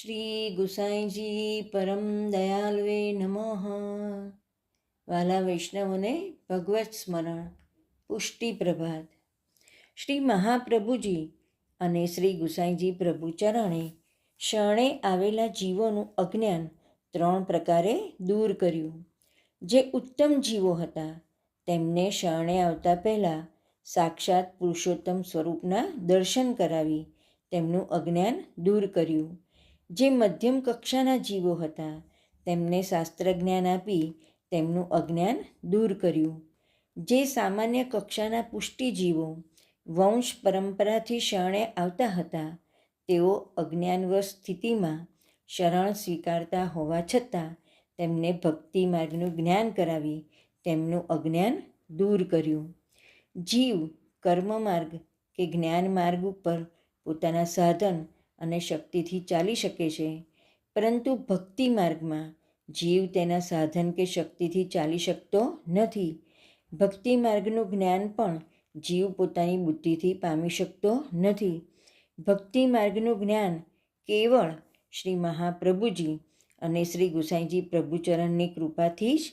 શ્રી ગુસાઈજી પરમ દયાલવે નમઃ. વાલા વૈષ્ણવોને ભગવત સ્મરણ, પુષ્ટિ પ્રભાત. શ્રી મહાપ્રભુજી અને શ્રી ગુસાઈજી પ્રભુ શરણે આવેલા જીવોનું અજ્ઞાન ત્રણ પ્રકારે દૂર કર્યું. જે ઉત્તમ જીવો હતા, તેમને શરણે આવતા પહેલાં સાક્ષાત પુરુષોત્તમ સ્વરૂપના દર્શન કરાવી તેમનું અજ્ઞાન દૂર કર્યું. જે મધ્યમ કક્ષાના જીવો હતા, તેમને શાસ્ત્ર જ્ઞાન આપી તેમનું અજ્ઞાન દૂર કર્યું. જે સામાન્ય કક્ષાના પુષ્ટિ જીવો વંશ પરંપરાથી શરણે આવતા હતા, તેઓ અજ્ઞાનવશ સ્થિતિમાં શરણ સ્વીકારતા હોવા છતાં તેમને ભક્તિ માર્ગનું જ્ઞાન કરાવી તેમનું અજ્ઞાન દૂર કર્યું. જીવ કર્મ માર્ગ કે જ્ઞાન માર્ગ ઉપર પોતાના સાધન અને શક્તિથી ચાલી શકે છે. પરંતુ ભક્તિ માર્ગમાં જીવ તેના સાધન કે શક્તિથી ચાલી શકતો નથી. ભક્તિ માર્ગનું જ્ઞાન પણ જીવ પોતાની બુદ્ધિથી પામી શકતો નથી. ભક્તિ માર્ગનું જ્ઞાન કેવળ શ્રી મહાપ્રભુજી અને શ્રી ગુસાઈજી પ્રભુચરણની કૃપાથી જ